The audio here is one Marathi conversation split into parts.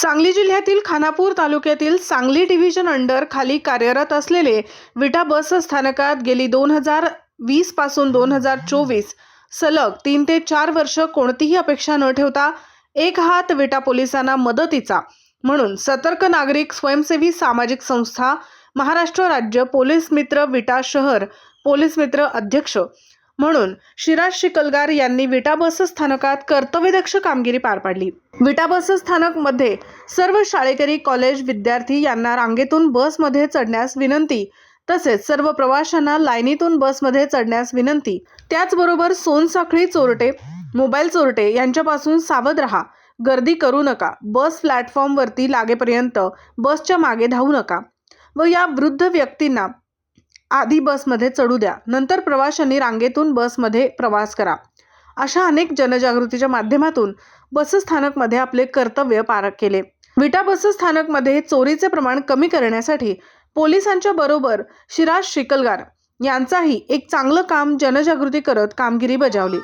सांगली जिल्ह्यातील खानापूर तालुक्यातील सांगली डिव्हिजन अंडर खाली कार्यरत असलेले विटा बस स्थानकात गेली दोन हजार वीसपासून दोन हजार चोवीस सलग तीन ते चार वर्ष कोणतीही अपेक्षा न ठेवता एक हात विटा पोलिसांना मदतीचा म्हणून सतर्क नागरिक स्वयंसेवी सामाजिक संस्था महाराष्ट्र राज्य पोलीस मित्र विटा शहर पोलीस मित्र अध्यक्ष म्हणून शिराज शिकलगार यांनी विटा बस स्थानकात कर्तव्यदक्ष कामगिरी पार पाडली. विटा बस स्थानकमध्ये सर्व शाळेकरी कॉलेज विद्यार्थी यांना रांगेतून बसमध्ये चढण्यास विनंती तसेच सर्व प्रवाशांना लाईनीतून बसमध्ये चढण्यास विनंती त्याचबरोबर सोनसाखळी चोरटे मोबाईल चोरटे यांच्यापासून सावध रहा गर्दी करू नका बस प्लॅटफॉर्मवरती लागेपर्यंत बसच्या मागे धावू नका व या वृद्ध व्यक्तींना आधी बसमध्ये चढू द्या. नंतर प्रवाशांनी रांगेतून बसमध्ये प्रवास करा. अशा अनेक जनजागृतीच्या माध्यमातून बसस्थानकमध्ये आपले कर्तव्य पार केले. विटा बसस्थानकमध्ये चोरीचे प्रमाण कमी करण्यासाठी पोलिसांच्या बरोबर शिराज शिकलगार यांचाही एक चांगलं काम जनजागृती करत कामगिरी बजावली.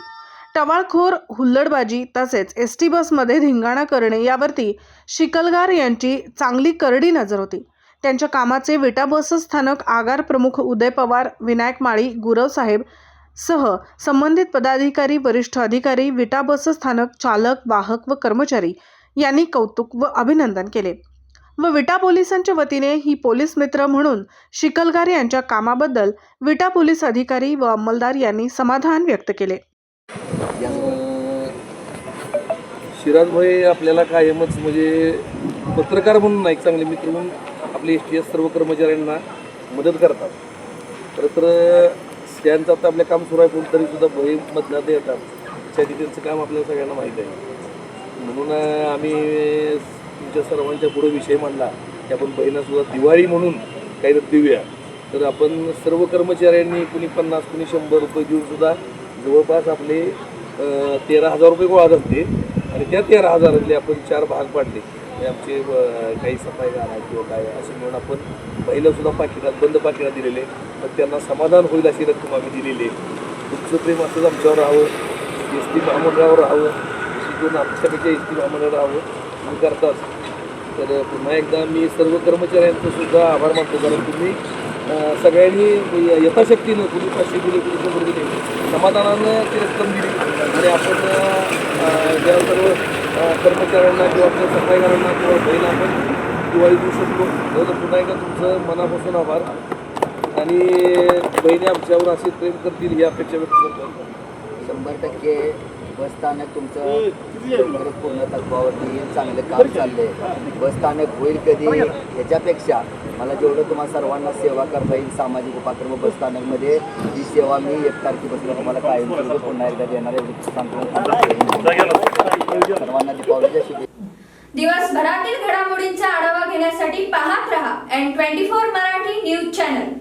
टवाळखोर हुल्लडबाजी तसेच एस टी बसमध्ये धिंगाणा करणे यावरती शिकलगार यांची चांगली करडी नजर होती. त्यांच्या कामाचे विटा बस स्थानक आगार प्रमुख उदय पवार विनायक माळी गुरव साहेब सह संबंधित पदाधिकारी वरिष्ठ अधिकारी विटा बस स्थानक चालक वाहक व कर्मचारी यांनी कौतुक व अभिनंदन केले व विटा पोलिसांच्या वतीने ही पोलीस मित्र म्हणून शिकलगार यांच्या कामाबद्दल विटा पोलीस अधिकारी व अंमलदार यांनी समाधान व्यक्त केले. शिराज भाई आपल्याला कायमच म्हणजे पत्रकार म्हणून एक चांगले मित्र म्हणून आपले एस टी एस सर्व कर्मचाऱ्यांना मदत करतात. खरं तर स्टँडचं आता आपलं काम सुरू आहे पण तरीसुद्धा सुद्धा ते येतात त्यासाठी त्यांचं काम आपल्याला सगळ्यांना माहीत आहे. म्हणून आम्ही तुमच्या सर्वांच्या पुढे विषय मांडला की आपण बहिणासुद्धा दिवाळी म्हणून काहीतरी देऊया. तर आपण सर्व कर्मचाऱ्यांनी कुणी पन्नास कुणी शंभर रुपये देऊन सुद्धा जवळपास आपले तेरा हजार रुपये गोळा झाले आणि त्या तेरा हजारातले आपण चार भाग पाडले. हे आमचे काही सफाईगार आहेत किंवा काय असे म्हणून आपण पहिलंसुद्धा पाकिटात बंद पाकिटात दिलेले. पण त्यांना समाधान होईल अशी रक्कम आम्ही दिलेली आहे. तुमचं प्रेम असंच आमच्यावर राहावं. एस टी महामंडळावर राहावं. शिकून आमच्यापेक्षा एस टी महामंडळ राहावं. तुम्ही करताच. तर पुन्हा एकदा मी सर्व कर्मचाऱ्यांचं सुद्धा आभार मानतो. कारण तुम्ही सगळ्यांनी यथाशक्तीनं कुणी पाचशे दिले कुणी शंभर दिले. समाधानानं ती रक्कम दिली. आणि आपण ज्या सर्व कर्मचाऱ्यांना किंवा आपल्या सफाईगारांना किंवा बहिणा आपण दिवाळी देऊ शकतो. तर पुन्हा एकदा तुमचं मनापासून आभार. आणि बहिणी आमच्यावर असे प्रेम करतील ही अपेक्षा व्यक्त करतो. शंभर टक्के. बस स्थानक तुमचं पूर्ण तत्वावरती चांगलं काम चाललंय. बस स्थानक होईल कधी ह्याच्यापेक्षा मला जेवढं तुम्हाला सर्वांना सेवा करता येईल सामाजिक उपक्रम बस स्थानकमध्ये ही सेवा मी एक तारखेपासून तुम्हाला कायम पुन्हा एकदा देणार आहे सर्वांना दीपावलीच्या शुभेच्छा. दिवसभरातील घडामोडींचा आढावा घेण्यासाठी पाहत रहा N twenty four Marathi news channel